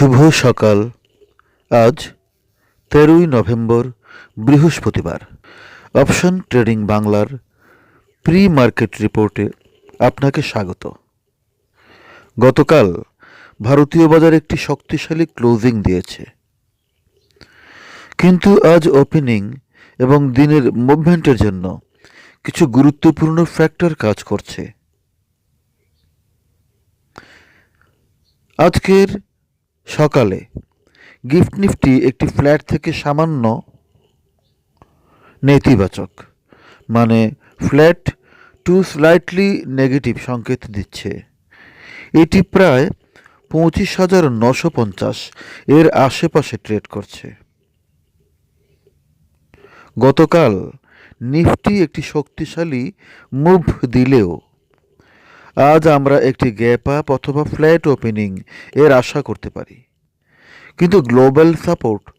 শুভ সকাল। আজ তেরোই নভেম্বর, বৃহস্পতিবার। অপশন ট্রেডিং বাংলার প্রি মার্কেট রিপোর্টে আপনাকে স্বাগত। গতকাল ভারতীয় বাজার একটি শক্তিশালী ক্লোজিং দিয়েছে। কিন্তু আজ ওপেনিং এবং দিনের মুভমেন্টের জন্য কিছু গুরুত্বপূর্ণ ফ্যাক্টর কাজ করছে। আজকের সকালে। গিফট নিফটি একটি ফ্ল্যাট থেকে সামান্য নেতিবাচক মানে ফ্ল্যাট টু স্লাইটলি নেগেটিভ সংকেত দিচ্ছে। এটি প্রায় পঁচিশ হাজার নশো পঞ্চাশ এর আশেপাশে ট্রেড করছে। গতকাল নিফটি একটি শক্তিশালী মুভ দিলেও আজ আমরা একটি গ্যাপ আপ অথবা ফ্ল্যাট ওপেনিং এর আশা করতে পারি। কিন্তু গ্লোবাল সাপোর্ট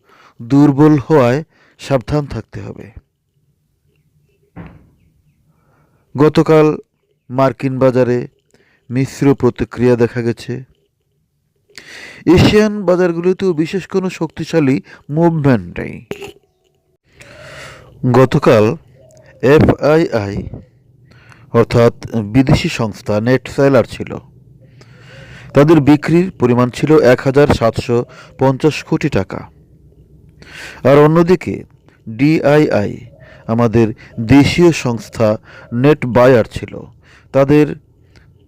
দুর্বল হওয়ায় সাবধান থাকতে হবে। গতকাল মার্কিন বাজারে মিশ্র প্রতিক্রিয়া দেখা গেছে। এশিয়ান বাজারগুলিতেও বিশেষ কোনো শক্তিশালী মুভমেন্ট নেই। গতকাল এফআইআই অর্থাৎ বিদেশি সংস্থা নেট সেলার ছিল। তাদের বিক্রির পরিমাণ ছিল এক হাজার সাতশো পঞ্চাশ কোটি টাকা। আর অন্যদিকে ডিআইআই আমাদের দেশীয় সংস্থা নেট বায়ার ছিল। তাদের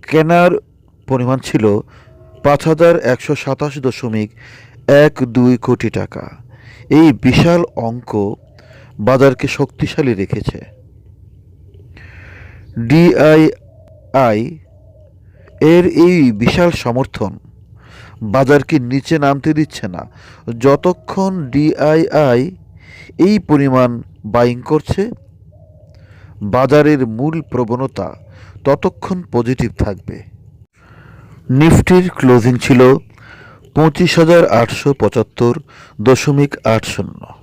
কেনার পরিমাণ ছিল পাঁচ হাজার একশো সাতাশ দশমিক এক দুই কোটি টাকা। এই বিশাল অঙ্ক বাজারকে শক্তিশালী রেখেছে। ডিআইআই এর এই বিশাল সমর্থন বাজারকে নিচে নামতে দিচ্ছে না। যতক্ষণ ডিআইআই এই পরিমাণ বাইং করছে, বাজারের মূল প্রবণতা ততক্ষণ পজিটিভ থাকবে। নিফটির ক্লোজিং ছিল পঁচিশ হাজার আটশো পঁচাত্তর দশমিক আট শূন্য।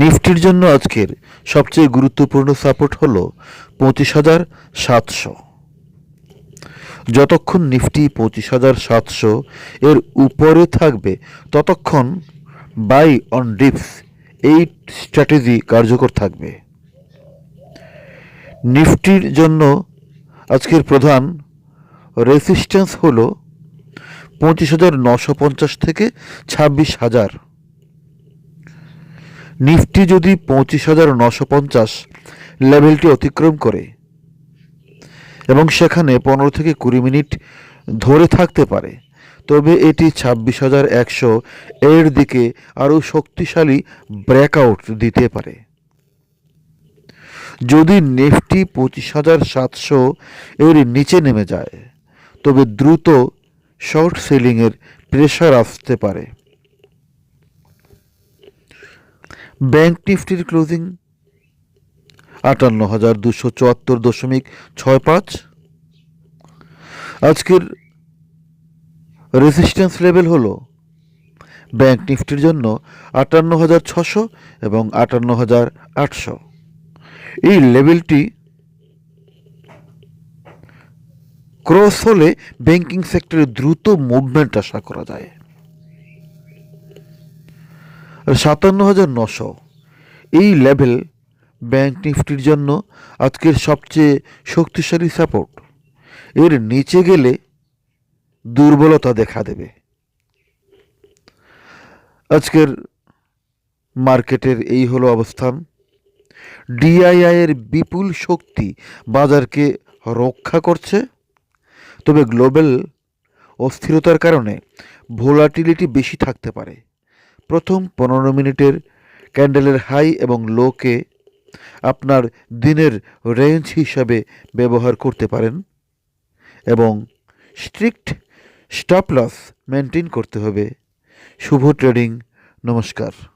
নিফটির জন্য আজকের সবচেয়ে গুরুত্বপূর্ণ সাপোর্ট হলো পঁচিশ হাজার সাতশো। যতক্ষণ নিফটি পঁচিশ হাজার সাতশো এর উপরে থাকবে, ততক্ষণ বাই অন ডিপস এই স্ট্র্যাটেজি কার্যকর থাকবে। নিফটির জন্য আজকের প্রধান রেসিস্ট্যান্স হলো পঁচিশ হাজার নশো পঞ্চাশ থেকে ছাব্বিশ হাজার। নিফটি যদি পঁচিশ হাজার নশো পঞ্চাশ লেভেলটি অতিক্রম করে এবং সেখানে পনেরো থেকে কুড়ি মিনিট ধরে থাকতে পারে, তবে এটি ছাব্বিশ হাজার একশো এর দিকে আরও শক্তিশালী ব্রেকআউট দিতে পারে। যদি নিফটি পঁচিশ হাজার সাতশো এর নিচে নেমে যায়, তবে দ্রুত শর্ট সেলিংয়ের প্রেশার আসতে পারে। ব্যাংক নিফটির ক্লোজিং আটান্ন হাজার দুশো চুয়াত্তর দশমিক ছয় পাঁচ। আজকের রেজিস্ট্যান্স লেভেল হলো ব্যাংক নিফটির জন্য আটান্ন হাজার ছশো এবং আটান্ন হাজার আটশো। এই লেভেলটি ক্রস হলে ব্যাংকিং সেক্টরে দ্রুত মুভমেন্ট আশা করা যায়। সাতান্ন হাজার নশো। এই লেভেল ব্যাংক নিফটির জন্য আজকের সবচেয়ে শক্তিশালী সাপোর্ট এর নিচে গেলে দুর্বলতা দেখা দেবে। আজকের মার্কেটের এই হলো অবস্থান। ডিআইআই এর বিপুল শক্তি বাজারকে রক্ষা করছে। তবে গ্লোবাল অস্থিরতার কারণে ভোলাটিলিটি বেশি থাকতে পারে। প্রথম পনেরো মিনিটের ক্যান্ডেলের হাই এবং লোকে আপনার দিনের রেঞ্জ হিসাবে ব্যবহার করতে পারেন এবং স্ট্রিক্ট স্টপ লস মেনটেন করতে হবে। শুভ ট্রেডিং, নমস্কার।